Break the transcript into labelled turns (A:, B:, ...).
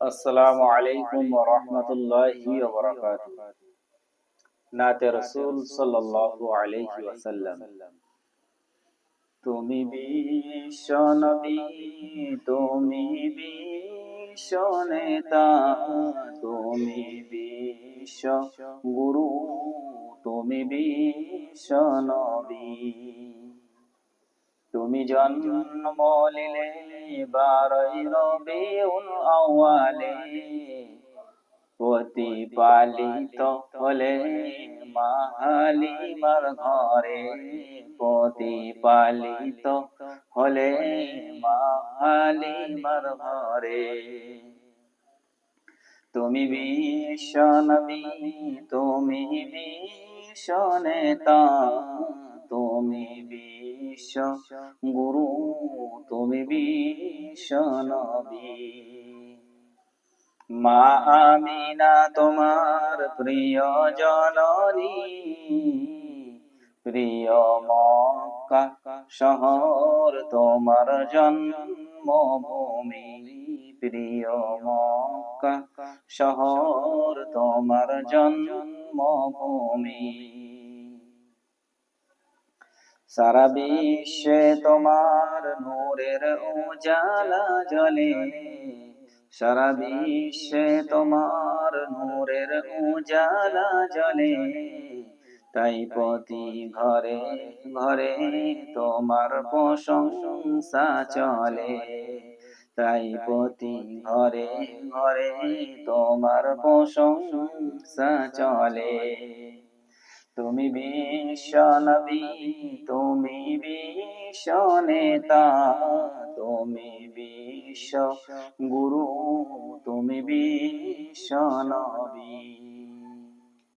A: আসসালামু আলাইকুম ওয়া রাহমাতুল্লাহি ওয়া বারাকাতুহু নাতে রাসূল সাল্লাল্লাহু আলাইহি ওয়াসাল্লাম। তুমি বিশ্ব নবী, তুমি বিশ্ব নেতা, তুমি বিশ্ব গুরু, তুমি বিশ্ব নবী। তুমি জন্ম নিলে বারই রবিউল আউয়ালে প্রতিপালিত হলে মাহালিমার ঘরে প্রতিপালিত হলে মাহালিমার ঘরে। তুমি বিশ্ব নবী তুমি বিশ্ব নেতা, তুমি বিশ্ব গুরু তুমি বিশ্ব নবী মা আমিনা তোমার প্রিয় জননী প্রিয় মক্কা শহর তোমার জন্মভূমি প্রিয় মক্কা শহর তোমার জন্মভূমি সারা বিশ্বে তোমার নূরের উজালা জ্বলে। সারা বিশ্বে তোমার নূরের উজালা জ্বলে। তাই প্রতি ঘরে ঘরে তোমার প্রশংসা চলে। তাই প্রতি ঘরে ঘরে তোমার প্রশংসা চলে। তুমি বিশ্বনবী তুমি বিশ্ব নেতা তুমি বিশ্ব গুরু তুমি বিশ্ব নবী।